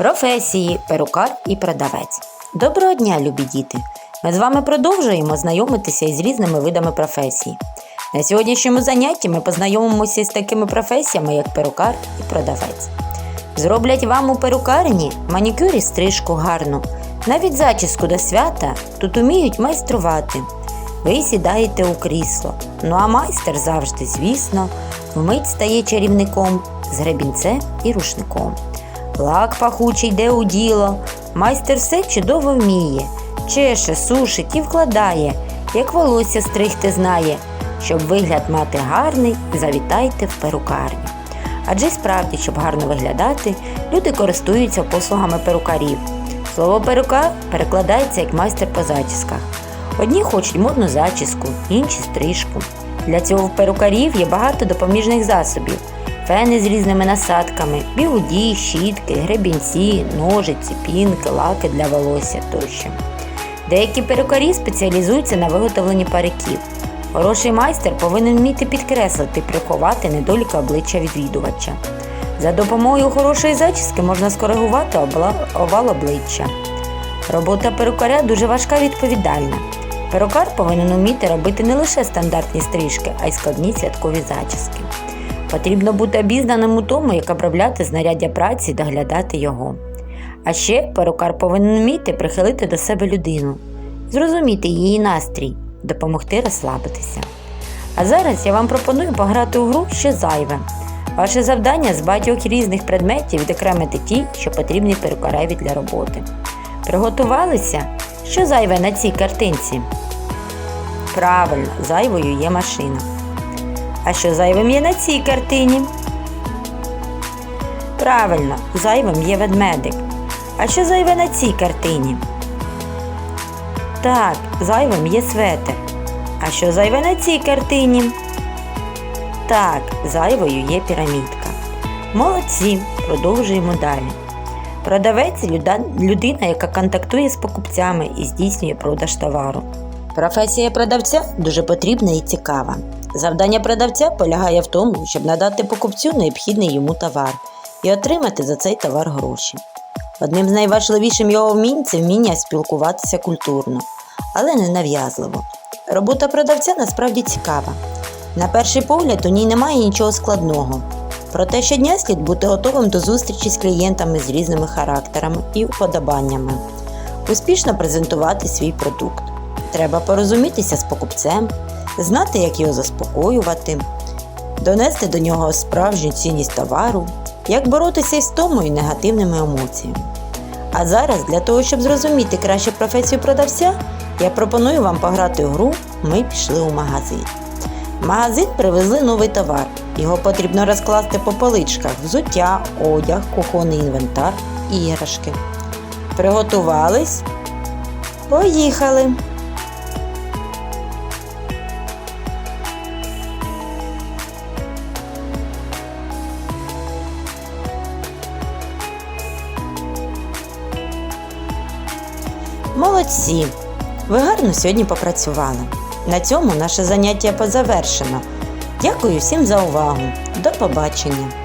Професії перукар і продавець. Доброго дня, любі діти! Ми з вами продовжуємо знайомитися із різними видами професій. На сьогоднішньому занятті ми познайомимося з такими професіями, як перукар і продавець. Зроблять вам у перукарні манікюр і стрижку гарну. Навіть зачіску до свята тут уміють майструвати. Ви сідаєте у крісло. Ну а майстер завжди, звісно, вмить стає чарівником з гребінцем і рушником. Лак пахучий йде у діло, майстер все чудово вміє, чеше, сушить і вкладає, як волосся стригти знає. Щоб вигляд мати гарний, завітайте в перукарню. Адже справді, щоб гарно виглядати, люди користуються послугами перукарів. Слово перукар перекладається як майстер по зачісках. Одні хочуть модну зачіску, інші стрижку. Для цього в перукарів є багато допоміжних засобів: фени з різними насадками, бігуді, щітки, гребінці, ножиці, пінки, лаки для волосся тощо. Деякі перукарі спеціалізуються на виготовленні париків. Хороший майстер повинен вміти підкреслити, приховати недоліки обличчя відвідувача. За допомогою хорошої зачіски можна скоригувати овал обличчя. Робота перукаря дуже важка і відповідальна. Перукар повинен вміти робити не лише стандартні стрижки, а й складні святкові зачіски. Потрібно бути обізнаним у тому, як обробляти знаряддя праці і доглядати його. А ще перукар повинен вміти прихилити до себе людину, зрозуміти її настрій, допомогти розслабитися. А зараз я вам пропоную пограти у гру ще зайве. Ваше завдання з багатьох різних предметів відокремити ті, що потрібні перукареві для роботи. Приготувалися? Що зайве на цій картинці? Правильно, зайвою є машина. А що зайвим є на цій картині? Правильно, зайвим є ведмедик. А що зайве на цій картині? Так, зайвим є светер. А що зайве на цій картині? Так, зайвою є пірамідка. Молодці, продовжуємо далі. Продавець людина, яка контактує з покупцями і здійснює продаж товару. Професія продавця дуже потрібна і цікава. Завдання продавця полягає в тому, щоб надати покупцю необхідний йому товар і отримати за цей товар гроші. Одним з найважливішим його вмінь це вміння спілкуватися культурно, але не нав'язливо. Робота продавця насправді цікава. На перший погляд у ній немає нічого складного. Проте щодня слід бути готовим до зустрічі з клієнтами з різними характерами і уподобаннями, успішно презентувати свій продукт. Треба порозумітися з покупцем, знати, як його заспокоювати, донести до нього справжню цінність товару, як боротися із втомою і негативними емоціями. А зараз, для того, щоб зрозуміти краще професію продавця, я пропоную вам пограти гру Ми пішли у магазин. Магазин привезли новий товар. Його потрібно розкласти по поличках: взуття, одяг, кухонний інвентар, іграшки. Приготувались? Поїхали! Молодці! Ви гарно сьогодні попрацювали. На цьому наше заняття позавершено. Дякую всім за увагу. До побачення!